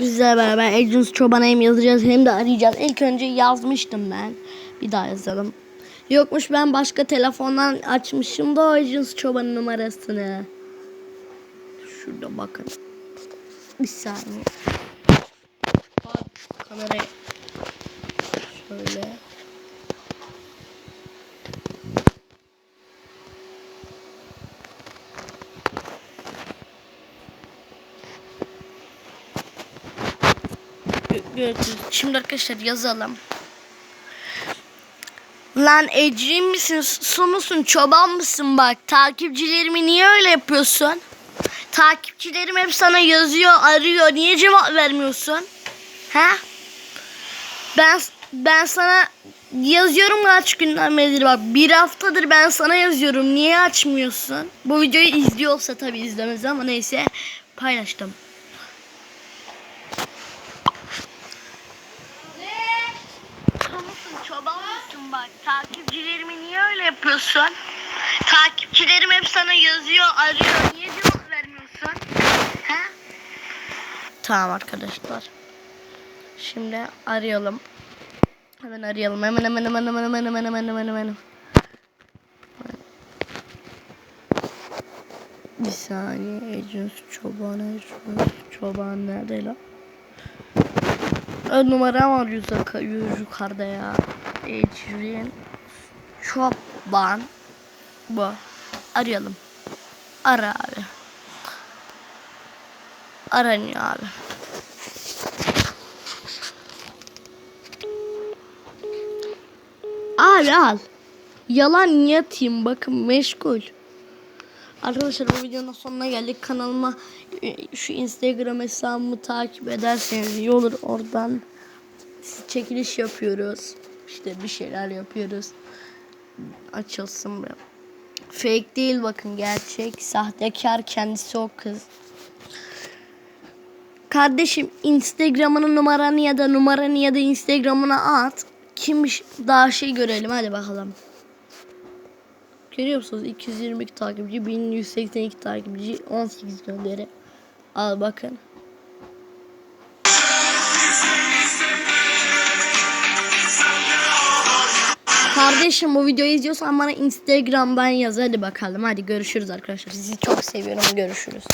Bizlerle beraber Agents Çoban'a hem yazacağız hem de arayacağız. İlk önce yazmıştım ben. Bir daha yazalım. Yokmuş ben başka telefondan açmışım da Agents Çoban'ın numarasını. Şurada bakın. Bir saniye. Bak kamerayı. Gö- Görüntü. Şimdi arkadaşlar yazalım. Lan Ecrin misin? Su musun? Çoban mısın bak? Takipçilerimi niye öyle yapıyorsun? Takipçilerim hep sana yazıyor, arıyor. Niye cevap vermiyorsun? He? Ben ben sana yazıyorum kaç günden beridir bak. Bir haftadır ben sana yazıyorum. Niye açmıyorsun? Bu videoyu izliyorsa tabii izlemez ama neyse paylaştım. Çobanısın, çoban mısın bak? Takipçilerimi niye öyle yapıyorsun? Takipçilerim hep sana yazıyor, arıyor. Niye cevap vermiyorsun? He? Tamam arkadaşlar. Şimdi arayalım. Hemen arayalım. Hemen hemen hemen hemen hemen hemen hemen hemen hemen. Bir saniye. Ecins çoban, Ecins çoban nerede lan? Ön numaram var yukarı, yukarıda ya. Ecrin çoban. Bu. Arayalım. Ara abi. Aranıyor abi. Al al. Yalan niye atayım bakın meşgul. Arkadaşlar bu videonun sonuna geldik. Kanalıma e, şu Instagram hesabımı takip ederseniz iyi olur. Oradan çekiliş yapıyoruz. İşte bir şeyler yapıyoruz. Açılsın bu. Fake değil bakın gerçek. Sahtekar kendisi o kız. Kardeşim Instagram'ının numaranı ya da numaranı ya da Instagram'ına at. Kimmiş daha şey görelim hadi bakalım. Görüyor musunuz? 222 takipçi, 1182 takipçi, 18 gönderi. Al bakın. Kardeşim bu videoyu izliyorsan bana Instagram'dan yaz hadi bakalım. Hadi görüşürüz arkadaşlar. Sizi çok seviyorum. Görüşürüz.